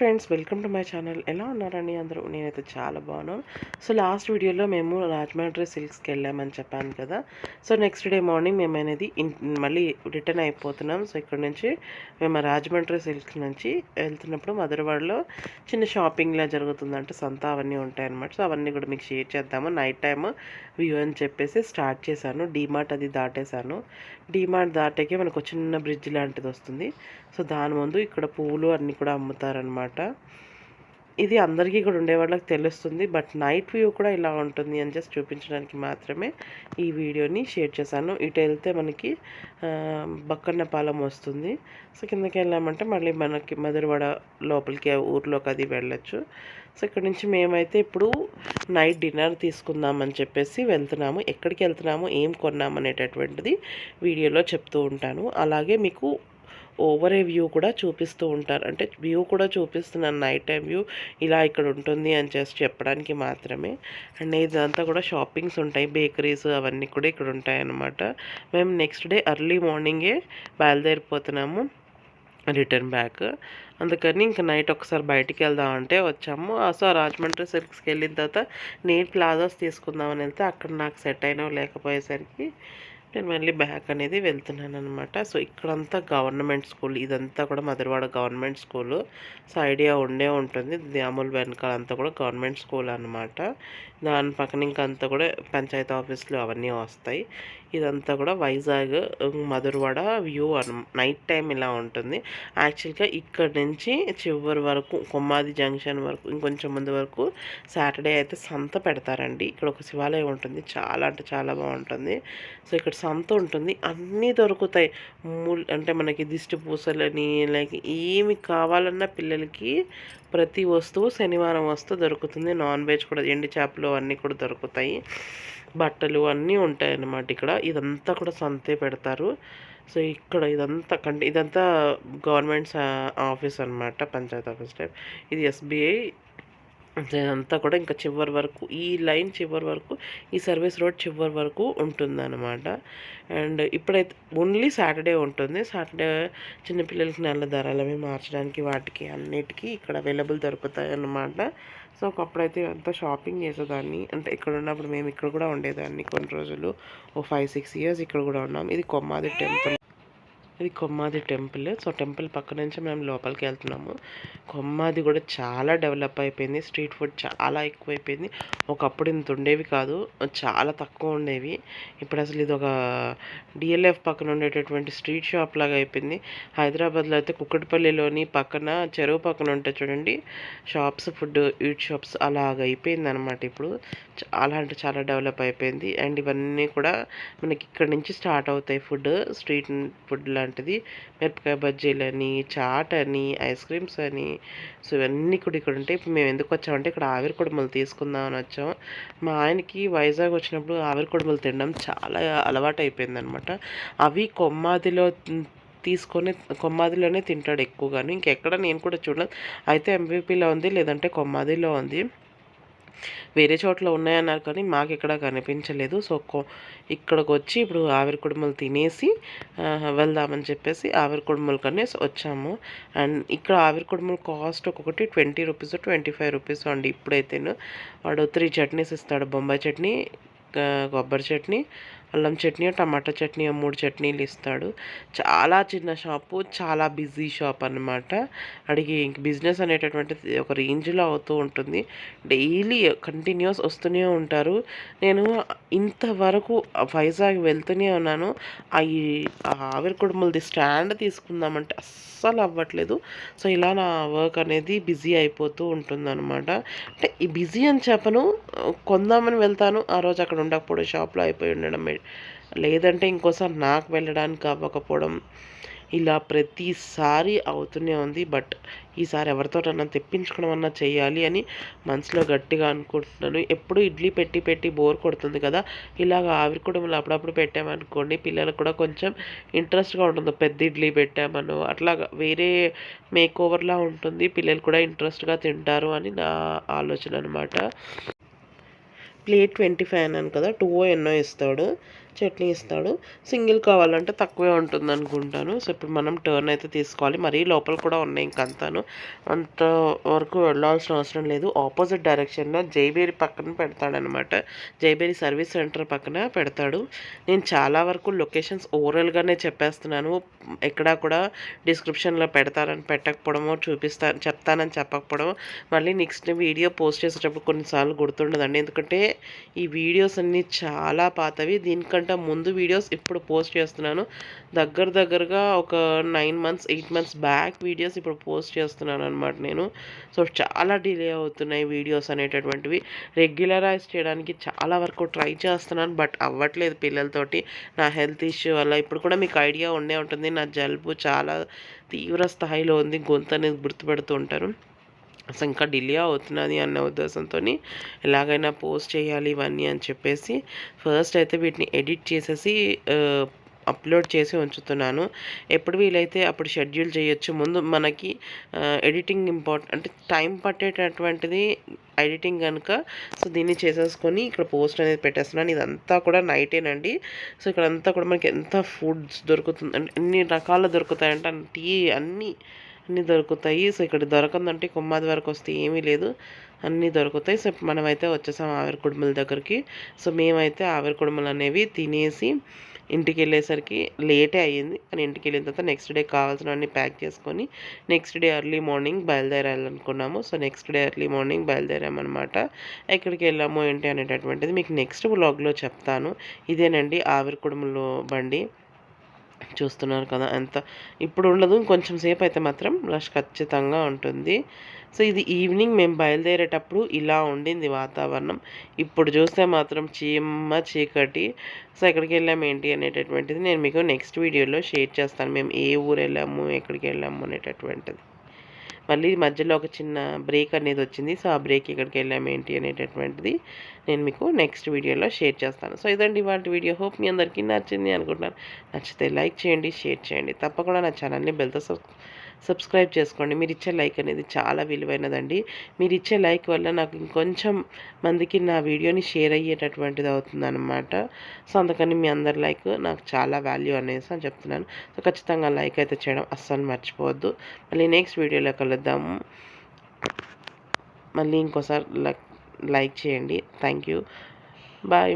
Friends welcome to my channel ఎలా ఉన్నారండి అందరూ? నేనైతే చాలా బాగున్నాను. సో లాస్ట్ వీడియోలో మేము రాజమండ్రి సిల్క్స్కి వెళ్ళామని చెప్పాను కదా. సో నెక్స్ట్ డే మార్నింగ్ మేము అనేది మళ్ళీ రిటర్న్ అయిపోతున్నాం. సో ఇక్కడ నుంచి మేము రాజమండ్రి సిల్క్స్ నుంచి వెళ్తున్నప్పుడు మధురవాడలో చిన్న షాపింగ్లా జరుగుతుందంటే. సంత అవన్నీ ఉంటాయన్నమాట. సో అవన్నీ కూడా మీకు షేర్ చేద్దాము. నైట్ టైమ్ వ్యూ అని చెప్పేసి స్టార్ట్ చేశాను. డీమార్ట్ అది దాటేశాను. డీమార్ట్ దాటేకి మనకు ఒక చిన్న బ్రిడ్జ్ లాంటిది వస్తుంది. సో దాని ముందు ఇక్కడ పువ్వులు అన్నీ కూడా అమ్ముతారనమాట ఇది అందరికీ కూడా ఉండే వాళ్ళకి తెలుస్తుంది. బట్ నైట్ వ్యూ కూడా ఇలా ఉంటుంది అని జస్ట్ చూపించడానికి మాత్రమే ఈ వీడియోని షేర్ చేశాను. ఇటు వెళ్తే మనకి ఆ, బక్కన్నపాలెం వస్తుంది. సో కిందకి వెళ్ళామంటే మళ్ళీ మనకి మధురవాడ లోపలికి ఊర్లోకి అది వెళ్ళొచ్చు. సో ఇక్కడ నుంచి మేమైతే ఇప్పుడు నైట్ డిన్నర్ తీసుకుందామని చెప్పేసి వెళ్తున్నాము. ఎక్కడికి వెళ్తున్నాము ఏం కొన్నాము అనేటటువంటిది వీడియోలో చెప్తూ ఉంటాను. అలాగే మీకు ఓవర్ వ్యూ కూడా చూపిస్తూ ఉంటారు. అంటే వ్యూ కూడా చూపిస్తున్నాను నైట్ టైం వ్యూ ఇలా ఇక్కడ ఉంటుంది అని చేసి చెప్పడానికి మాత్రమే. అండ్ ఇదంతా కూడా షాపింగ్స్ ఉంటాయి బేకరీస్ అవన్నీ కూడా ఇక్కడ ఉంటాయన్నమాట. మేము నెక్స్ట్ డే అర్లీ మార్నింగే బయలుదేరిపోతున్నాము రిటర్న్ బ్యాక్ అందుకని ఇంకా నైట్ ఒకసారి బయటికి వెళ్దాం అంటే వచ్చాము. ఆ సో రాజమండ్రి సిల్క్స్కి వెళ్ళిన తర్వాత నేను ప్లాజాస్ తీసుకుందామని వెళ్తే అక్కడ నాకు సెట్ అయినవి లేకపోయేసరికి నేను మళ్ళీ బ్యాక్ అనేది వెళ్తున్నాను అనమాట సో ఇక్కడంతా గవర్నమెంట్ స్కూల్ ఇదంతా కూడా Madhurawada government school so idea ఉండే ఉంటుంది. ఇది వెనకాల అంతా కూడా గవర్నమెంట్ స్కూల్ అనమాట దాని పక్కన ఇంకా అంతా కూడా పంచాయతీ ఆఫీసులు అవన్నీ వస్తాయి. ఇదంతా కూడా వైజాగ్ మధురవాడ వ్యూ అన నైట్ టైం ఇలా ఉంటుంది. యాక్చువల్గా ఇక్కడ నుంచి చివరి వరకు కొమ్మాది జంక్షన్ వరకు ఇంకొంచెం ముందు వరకు సాటర్డే అయితే సంత పెడతారండి. ఇక్కడ ఒక శివాలయం ఉంటుంది. చాలా అంటే చాలా బాగుంటుంది. సో ఇక్కడ సంత ఉంటుంది. అన్నీ దొరుకుతాయి. ముల్ అంటే మనకి దిష్టి పూసలని లైక్ ఏమి కావాలన్నా పిల్లలకి ప్రతి వస్తువు శనివారం వస్తువు దొరుకుతుంది. నాన్ వెజ్ కూడా ఎండి చేపలు అన్నీ కూడా దొరుకుతాయి. బట్టలు అన్నీ ఉంటాయి అన్నమాట ఇక్కడ. ఇదంతా కూడా సంతే పెడతారు. సో ఇక్కడ ఇదంతా కంటే ఇదంతా గవర్నమెంట్ ఆఫీస్ అన్నమాట పంచాయత్ ఆఫీస్ టైప్. ఇది ఎస్బీఐ ఇదంతా కూడా ఇంకా చివరి వరకు ఈ లైన్ చివరి వరకు ఈ సర్వీస్ రోడ్ చివరి వరకు ఉంటుందన్నమాట. అండ్ ఇప్పుడైతే ఓన్లీ సాటర్డే ఉంటుంది. సాటర్డే చిన్నపిల్లలకి నల్ల ధరలవి అవి మార్చడానికి వాటికి అన్నిటికీ ఇక్కడ అవైలబుల్ దొరుకుతాయి అన్నమాట సో ఒకప్పుడైతే అంతా షాపింగ్ చేసేదాన్ని. అంటే ఇక్కడ ఉన్నప్పుడు మేము ఇక్కడ కూడా ఉండేదాన్ని కొన్ని రోజులు. ఓ ఫైవ్ సిక్స్ ఇయర్స్ ఇక్కడ కూడా ఉన్నాం. ఇది కొమ్మాది టెంపుల్. ఇది కొమ్మాది టెంపుల్. సో టెంపుల్ పక్క నుంచి మేము లోపలికి వెళ్తున్నాము. కొమ్మాది కూడా చాలా డెవలప్ అయిపోయింది. స్ట్రీట్ ఫుడ్ చాలా ఎక్కువైపోయింది. ఒకప్పుడు ఇంత ఉండేవి కాదు. చాలా తక్కువ ఉండేవి. ఇప్పుడు అసలు ఇది ఒక డిఎల్ఎఫ్ పక్కన ఉండేటటువంటి స్ట్రీట్ షాప్ లాగా అయిపోయింది. హైదరాబాద్లో అయితే కుక్కటిపల్లిలోని పక్కన చెరువు పక్కన ఉంటాయి చూడండి షాప్స్ ఫుడ్ ఈట్ షాప్స్ అలాగ అయిపోయింది అనమాట ఇప్పుడు. చాలా అంటే చాలా డెవలప్ అయిపోయింది. అండ్ ఇవన్నీ కూడా మనకి ఇక్కడ నుంచి స్టార్ట్ అవుతాయి ఫుడ్ స్ట్రీట్ ఫుడ్ లాంటి లాంటిది. మిరపకాయ బజ్జీలని చాట్ అని ఐస్ క్రీమ్స్ అని. సో ఇవన్నీ కూడా ఇక్కడ ఉంటాయి. ఇప్పుడు మేము ఎందుకు వచ్చామంటే ఇక్కడ ఆవిరి కుడుములు తీసుకుందామని వచ్చాము. వచ్చాం మా ఆయనకి వైజాగ్ వచ్చినప్పుడు ఆవిరి కుడుములు తినడం చాలా అలవాటు అయిపోయిందనమాట. అవి కొమ్మాదిలో తీసుకొని కొమ్మాదిలోనే తింటాడు ఎక్కువగాను. ఇంకెక్కడ నేను కూడా చూడలేదు. అయితే ఎంబీపీలో ఉంది లేదంటే కొమ్మాదిలో ఉంది. వేరే చోట్ల ఉన్నాయన్నారు కానీ మాకు ఇక్కడ కనిపించలేదు. సో ఇక్కడికి వచ్చి ఇప్పుడు ఆవిరి కుడుములు తినేసి వెళ్దామని చెప్పేసి ఆవిరి కుడుములు కనేసి వచ్చాము. అండ్ ఇక్కడ ఆవిరి కుడుములు కాస్ట్ ఒక్కొక్కటి twenty rupees twenty five rupees అండి. ఇప్పుడైతేను. వాడు త్రీ చట్నీస్ ఇస్తాడు. బొంబాయి చట్నీ కొబ్బరి చట్నీ అల్లం చట్నీ టమాటా చట్నీ ఆ మూడు చట్నీలు ఇస్తాడు. చాలా చిన్న షాపు చాలా బిజీ షాప్ అన్నమాట. అడిగి ఇంక బిజినెస్ అనేటటువంటిది ఒక రేంజ్లో అవుతూ ఉంటుంది. డైలీ కంటిన్యూస్ వస్తూనే ఉంటారు. నేను ఇంతవరకు వైజాగ్ వెళ్తూనే ఉన్నాను. ఈ ఆవిరి కుడుములది స్టాండ్ తీసుకుందామంటే అస్సలు అవ్వట్లేదు. సో ఇలా నా వర్క్ అనేది బిజీ అయిపోతూ ఉంటుందన్నమాట. అంటే ఈ బిజీ అని చెప్పను. కొందామని వెళ్తాను. ఆ రోజు అక్కడ ఉండకపోవడం షాప్లో అయిపోయి ఉండడం లేదంటే ఇంకోసారి నాకు వెళ్ళడానికి అవ్వకపోవడం ఇలా ప్రతిసారి అవుతూనే ఉంది. బట్ ఈసారి ఎవరితోటన్నా తెప్పించుకోవడం అన్నా చేయాలి అని మనసులో గట్టిగా అనుకుంటున్నాను. ఎప్పుడు ఇడ్లీ పెట్టి పెట్టి బోర్ కొడుతుంది కదా. ఇలాగ ఆవిరి కుటుంబంలో అప్పుడప్పుడు పెట్టామనుకోండి పిల్లలకు కూడా కొంచెం ఇంట్రెస్ట్గా ఉంటుంది. పెద్ద ఇడ్లీ పెట్టామను అట్లాగా వేరే మేక్ ఓవర్లా ఉంటుంది. పిల్లలు కూడా ఇంట్రెస్ట్గా తింటారు అని నా ఆలోచన అనమాట ప్లేట్ ట్వంటీ ఫైవ్ అన్నాను కదా టూ ఎన్నో ఇస్తాడు. చట్నీ ఇస్తాడు సింగిల్ కావాలంటే తక్కువే ఉంటుంది అనుకుంటాను సో ఇప్పుడు మనం టర్న్ అయితే తీసుకోవాలి. మరీ లోపల కూడా ఉన్నాయి ఇంకంతాను అంత వరకు వెళ్ళాల్సిన అవసరం లేదు. ఆపోజిట్ డైరెక్షన్లో జైబేరి పక్కన పెడతాడనమాట. జైబేరి సర్వీస్ సెంటర్ పక్కన పెడతాడు. నేను చాలా వరకు లొకేషన్స్ ఓవరాల్గానే చెప్పేస్తున్నాను. ఎక్కడా కూడా డిస్క్రిప్షన్లో పెడతానని పెట్టకపోవడమో చూపిస్తా చెప్తానని చెప్పకపోవడం మళ్ళీ నెక్స్ట్ వీడియో పోస్ట్ చేసేటప్పుడు కొన్నిసార్లు గుర్తుండదండి. ఎందుకంటే ఈ వీడియోస్ అన్నీ చాలా పాతవి. దీనికంటే ముందు వీడియోస్ ఇప్పుడు పోస్ట్ చేస్తున్నాను. దగ్గర దగ్గరగా ఒక nine months eight months back videos ఇప్పుడు పోస్ట్ చేస్తున్నాను అనమాట నేను. సో చాలా డిలే అవుతున్నాయి వీడియోస్ అనేటటువంటివి. రెగ్యులరైజ్ చేయడానికి చాలా వరకు ట్రై చేస్తున్నాను బట్ అవ్వట్లేదు పిల్లలతోటి. నా హెల్త్ ఇష్యూ వల్ల ఇప్పుడు కూడా మీకు ఐడియా ఉండే ఉంటుంది. నా జలుబు చాలా తీవ్ర స్థాయిలో ఉంది. గొంతు అనేది గుర్తుపెడుతూ ఉంటారు. అసలు ఇంకా డిలే అవుతున్నది అన్న ఉద్దేశంతో ఎలాగైనా పోస్ట్ చేయాలి ఇవన్నీ అని చెప్పేసి ఫస్ట్ అయితే వీటిని ఎడిట్ చేసేసి అప్లోడ్ చేసి ఉంచుతున్నాను. ఎప్పుడు వీలైతే అప్పుడు షెడ్యూల్ చేయొచ్చు. ముందు మనకి ఎడిటింగ్ ఇంపార్టెంట్ అంటే టైం పట్టేటటువంటిది ఎడిటింగ్ కనుక సో దీన్ని చేసేసుకొని ఇక్కడ పోస్ట్ అనేది పెట్టేస్తున్నాను. ఇదంతా కూడా నైటేనండి. సో ఇక్కడ అంతా కూడా మనకి ఎంత ఫుడ్స్ దొరుకుతుంది అంటే ఎన్ని రకాలు దొరుకుతాయంటే టీ అన్నీ అన్నీ దొరుకుతాయి. సో ఇక్కడ దొరకదంటే కొమ్మాది వరకు వస్తే ఏమీ లేదు. అన్నీ దొరుకుతాయి. సో మనమైతే వచ్చేసాం ఆవిరి కుడుముల దగ్గరికి. సో మేమైతే ఆవిరి కుడుములు అనేవి తినేసి ఇంటికి వెళ్ళేసరికి లేటే అయ్యింది. కానీ ఇంటికి వెళ్ళిన తర్వాత నెక్స్ట్ డే కావాల్సినవన్నీ ప్యాక్ చేసుకొని next day early morning బయలుదేరాలనుకున్నాము. So next day early morning బయలుదేరామన్నమాట. ఎక్కడికి వెళ్ళాము ఏంటి అనేటటువంటిది మీకు నెక్స్ట్ బ్లాగ్లో చెప్తాను. ఇదేనండి ఆవిరి కుడుములో బండి. చూస్తున్నారు కదా ఎంత ఇప్పుడు ఉండదు. కొంచెం సేపు అయితే మాత్రం రష్ ఖచ్చితంగా ఉంటుంది. సో ఇది ఈవినింగ్ మేము బయలుదేరేటప్పుడు ఇలా ఉండింది వాతావరణం. ఇప్పుడు చూస్తే మాత్రం చీమ్మ చీకటి. సో ఎక్కడికి వెళ్ళాము ఏంటి అనేటటువంటిది నేను మీకు నెక్స్ట్ వీడియోలో షేర్ చేస్తాను. మేము ఏ ఊరు వెళ్ళాము ఎక్కడికి వెళ్ళాము అనేటటువంటిది. మళ్ళీ మధ్యలో ఒక చిన్న బ్రేక్ అనేది వచ్చింది. సో ఆ బ్రేక్ ఎక్కడికి వెళ్ళాము ఏంటి అనేటటువంటిది నేను మీకు నెక్స్ట్ వీడియోలో షేర్ చేస్తాను. సో ఇదండి వాటి వీడియో. హోప్ మీ అందరికీ నచ్చింది అనుకుంటున్నాను. నచ్చితే లైక్ చేయండి షేర్ చేయండి. తప్పకుండా నా ఛానల్ని బెల్తో సబ్స్క్రైబ్ చేసుకోండి. మీరు ఇచ్చే లైక్ అనేది చాలా విలువైనదండి. మీరు ఇచ్చే లైక్ వల్ల నాకు ఇంకొంచెం మందికి నా వీడియోని షేర్ అయ్యేటటువంటిది అవుతుందన్నమాట. సో అందుకని మీ అందరి లైక్ నాకు చాలా వాల్యూ అనేసి అని చెప్తున్నాను. సో ఖచ్చితంగా లైక్ అయితే చేయడం అస్సలు మర్చిపోవద్దు. మళ్ళీ నెక్స్ట్ వీడియోలో కలుద్దాము మళ్ళీ ఇంకోసారి లైక్ చేయండి. Thank you. బాయ్.